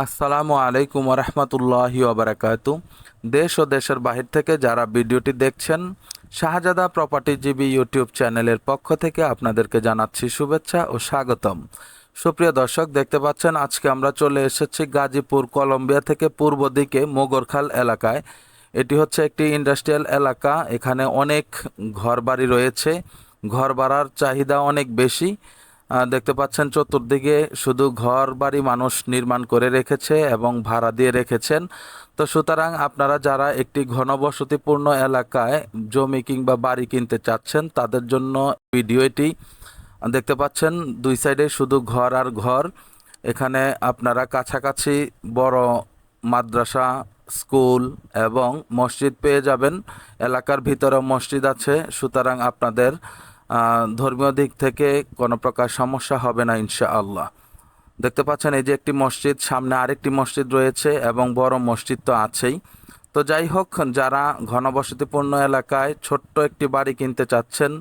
আসসালামু আলাইকুম রহমতুল্লাহি ওবরাকাত দেশ ও দেশের বাহির থেকে যারা ভিডিওটি দেখছেন, শাহজাদা প্রপার্টিজীবী ইউটিউব চ্যানেলের পক্ষ থেকে আপনাদেরকে জানাচ্ছি শুভেচ্ছা ও স্বাগতম। সুপ্রিয় দর্শক, দেখতে পাচ্ছেন আজকে আমরা চলে এসেছি গাজীপুর, কলম্বিয়া থেকে পূর্ব দিকে মোগরখাল এলাকায়। এটি হচ্ছে একটি ইন্ডাস্ট্রিয়াল এলাকা, এখানে অনেক ঘরবাড়ি রয়েছে। ঘর চাহিদা অনেক বেশি। দেখতে পাচ্ছেন চতুর্দিকে শুধু ঘর বাড়ি মানুষ নির্মাণ করে রেখেছে এবং ভাড়া দিয়ে রেখেছেন। তো সুতরাং আপনারা যারা একটি ঘনবসতিপূর্ণ এলাকায় জমি কিংবা বাড়ি কিনতে চাচ্ছেন, তাদের জন্য ভিডিওটি দেখতে পাচ্ছেন দুই সাইডে শুধু ঘর আর ঘর। এখানে আপনারা কাছাকাছি বড় মাদ্রাসা, স্কুল এবং মসজিদ পেয়ে যাবেন। এলাকার ভিতরে মসজিদ আছে। সুতরাং আপনাদের ধর্মীয় দিক থেকে কোনো প্রকার সমস্যা হবে না, ইনশাআল্লাহ। দেখতে পাচ্ছেন, এই যে একটি মসজিদ, সামনে আরেকটি মসজিদ রয়েছে এবং বড় মসজিদ তো আছেই। তো যাই হোক, যারা ঘনবসতিপূর্ণ এলাকায় ছোট্ট একটি বাড়ি কিনতে চাচ্ছেন,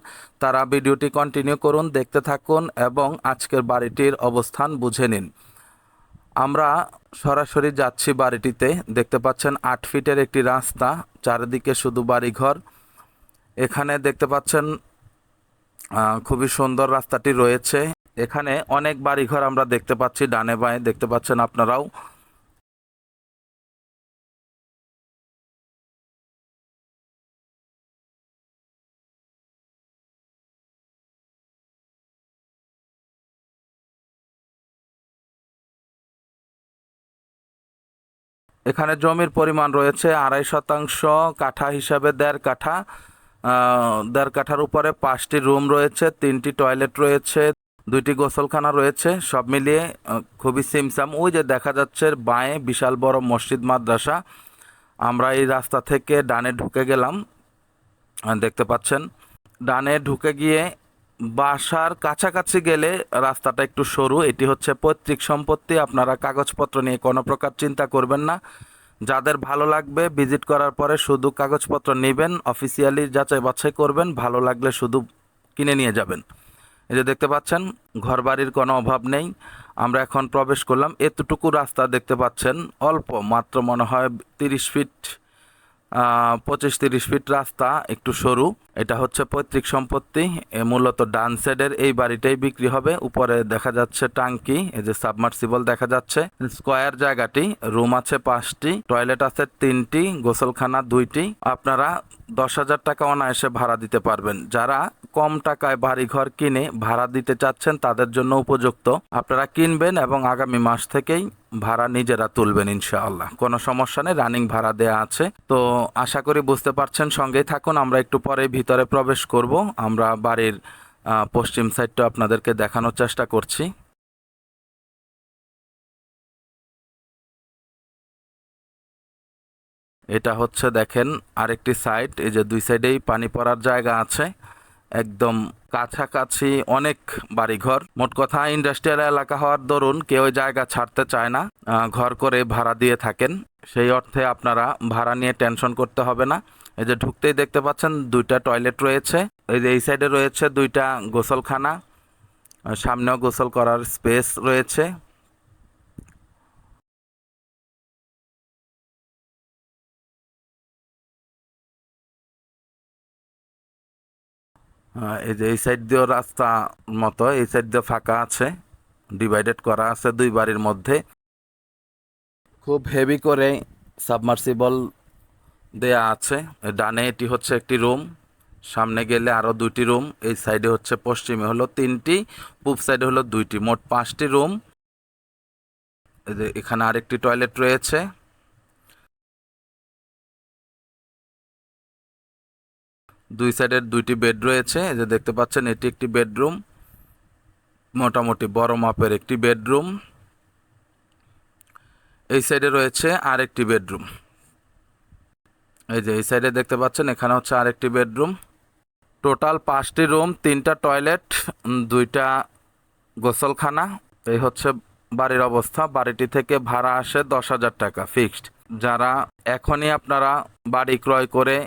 তারা ভিডিওটি কন্টিনিউ করুন, দেখতে থাকুন এবং আজকের বাড়িটির অবস্থান বুঝে নিন। আমরা সরাসরি যাচ্ছি বাড়িটিতে। দেখতে পাচ্ছেন, আট ফিটের একটি রাস্তা, চারিদিকে শুধু বাড়িঘর। এখানে দেখতে পাচ্ছেন খুবই সুন্দর রাস্তাটি রয়েছে। এখানে অনেক বাড়িঘর আমরা দেখতে পাচ্ছি, ডানে বাঁয়ে দেখতে পাচ্ছেন আপনারাও। এখানে জমির পরিমাণ রয়েছে আড়াই শতাংশ, কাঠা হিসাবে দেড় কাঠা। দেড় কাঠার উপরে পাঁচটি রুম রয়েছে, তিনটি টয়লেট রয়েছে, দুইটি গোসলখানা রয়েছে, সব মিলিয়ে খুবই সিমসাম। ওই যে দেখা যাচ্ছে বাঁয়ে বিশাল বড় মসজিদ মাদ্রাসা। আমরা এই রাস্তা থেকে ডানে ঢুকে গেলাম। দেখতে পাচ্ছেন, ডানে ঢুকে গিয়ে বাসার কাছাকাছি গেলে রাস্তাটা একটু সরু। এটি হচ্ছে পৈতৃক সম্পত্তি। আপনারা কাগজপত্র নিয়ে কোনো প্রকার চিন্তা করবেন না। যাদের ভালো লাগবে ভিজিট করার পরে শুধু কাগজপত্র নেবেন অফিসিয়ালি যাচাই বাছাই করবেন, ভালো লাগলে শুধু কিনে নিয়ে যাবেন। এই যে দেখতে পাচ্ছেন, ঘরবাড়ির কোনো অভাব নেই। আমরা এখন প্রবেশ করলাম। এতটুকু রাস্তা দেখতে পাচ্ছেন, অল্প, মাত্র মনে হয় তিরিশ ফিট পঁচিশ তিরিশ ফিট রাস্তা, একটু সরু। এটা হচ্ছে পৈতৃক সম্পত্তি। মূলত ডান সাইডের এই বাড়িটাই বিক্রি হবে। উপরে দেখা যাচ্ছে টাঙ্কি, এই যে সাবমার্সিবল দেখা যাচ্ছে। স্কোয়ার জায়গাটি, রুম আছে পাঁচটি, টয়লেট আছে তিনটি, গোসলখানা দুইটি। আপনারা দশ হাজার টাকা অনায়াসে ভাড়া দিতে পারবেন। যারা কম টাকায় বাড়ি ঘর কিনে ভাড়া দিতে চাচ্ছেন, তাদের জন্য উপযুক্ত। আপনারা কিনবেন এবং আগামী মাস থেকেই ভাড়া নিজেরা তুলবেন ইনশাআল্লাহ। কোনো সমস্যা নেই, রানিং ভাড়া দেয়া আছে। তো আশা করি বুঝতে পারছেন, সঙ্গেই থাকুন। আমরা একটু পরে ভিতরে প্রবেশ করব। আমরা বাড়ির পশ্চিম সাইডটা আপনাদেরকে দেখানোর চেষ্টা করছি। এটা হচ্ছে দেখেন আরেকটি সাইড। এই যে দুই সাইডেই পানি পড়ার জায়গা আছে। একদম কাছাকাছি অনেক বাড়িঘর। মোট কথা ইন্ডাস্ট্রিয়াল এলাকা হওয়ার দরুন কেউ জায়গা ছাড়তে চায় না ঘর করে ভাড়া দিয়ে থাকেন। সেই অর্থে আপনারা ভাড়া নিয়ে টেনশন করতে হবে না। এই যে ঢুকতেই দেখতে পাচ্ছেন দুইটা টয়লেট রয়েছে। এই যে এই সাইডে রয়েছে দুইটা গোসলখানা সামনেও গোসল করার স্পেস রয়েছে। এই যে এই সাইড দিয়েও রাস্তা মতো, এই সাইড দিয়ে ফাঁকা আছে। ডিভাইডেড করা আছে দুই বাড়ির মধ্যে। খুব হেভি করে সাবমার্সিবল দেয়া আছে। ডানে এটি হচ্ছে একটি রুম সামনে গেলে আরও দুইটি রুম এই সাইডে হচ্ছে পশ্চিমে হলো তিনটি, পূব সাইডে হলো দুইটি, মোট পাঁচটি রুম এখানে আরেকটি টয়লেট রয়েছে। দুই সাইডের দুইটি বেড রয়েছে। এই যে দেখতে পাচ্ছেন, এটি একটি বেডরুম, মোটামুটি বড় মাপের একটি বেডরুম। এই সাইডে রয়েছে আরেকটি বেডরুম। এই যে এই সাইডে দেখতে পাচ্ছেন, এখানে হচ্ছে আরেকটি বেডরুম। টোটাল পাঁচটি রুম, তিনটা টয়লেট, দুইটা গোসলখানা। এই হচ্ছে বাড়ির অবস্থা। বাড়িটি থেকে ভাড়া আসে দশ হাজার টাকা ফিক্সড। যারা এখনই আপনারা বাড়ি ক্রয় করে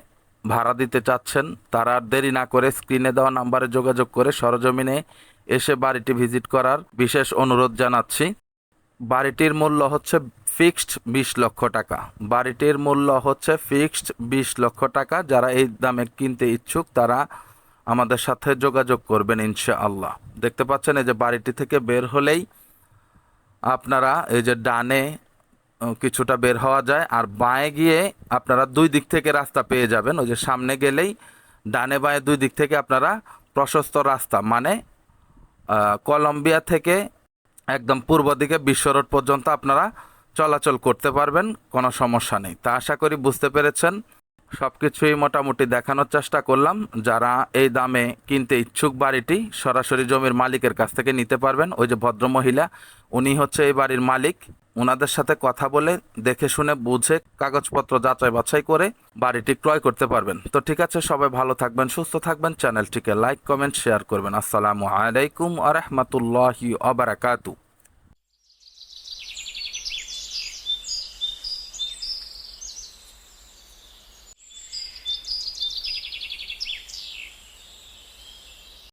ভাড়া দিতে চাচ্ছেন, তারা আর দেরি না করে স্ক্রিনে দেওয়া নাম্বারে যোগাযোগ করে সরজমিনে এসে বাড়িটি ভিজিট করার বিশেষ অনুরোধ জানাচ্ছি। বাড়িটির মূল্য হচ্ছে ফিক্সড বিশ লক্ষ টাকা। বাড়িটির মূল্য হচ্ছে ফিক্সড বিশ লক্ষ টাকা। যারা এই দামে কিনতে ইচ্ছুক, তারা আমাদের সাথে যোগাযোগ করবেন ইনশাআল্লাহ। দেখতে পাচ্ছেন, এই যে বাড়িটি থেকে বের হলেই আপনারা এই যে ডানে কিছুটা বের হওয়া যায়। আর বাঁয়ে গিয়ে আপনারা দুই দিক থেকে রাস্তা পেয়ে যাবেন। ওই যে সামনে গেলেই ডানে বাঁয়ে দুই দিক থেকে আপনারা প্রশস্ত রাস্তা। মানে কলম্বিয়া থেকে একদম পূর্ব দিকে বিশ্ব রোড পর্যন্ত আপনারা চলাচল করতে পারবেন, কোনো সমস্যা নেই। তা আশা করি বুঝতে পেরেছেন। সব কিছুই মোটামুটি দেখানোর চেষ্টা করলাম। যারা এই দামে কিনতে ইচ্ছুক বাড়িটি সরাসরি জমির মালিকের কাছ থেকে নিতে পারবেন। ওই যে ভদ্রমহিলা উনি হচ্ছে এই বাড়ির মালিক। ওনাদের সাথে কথা বলে, দেখে শুনে বুঝে কাগজপত্র যাচাই বাছাই করে বাড়িটি ক্রয় করতে পারবেন। তো ঠিক আছে, সবাই ভালো থাকবেন, সুস্থ থাকবেন। চ্যানেলটিকে লাইক, কমেন্ট, শেয়ার করবেন। আসসালামু আলাইকুম আ রহমতুল্লাহি আবরাকাতু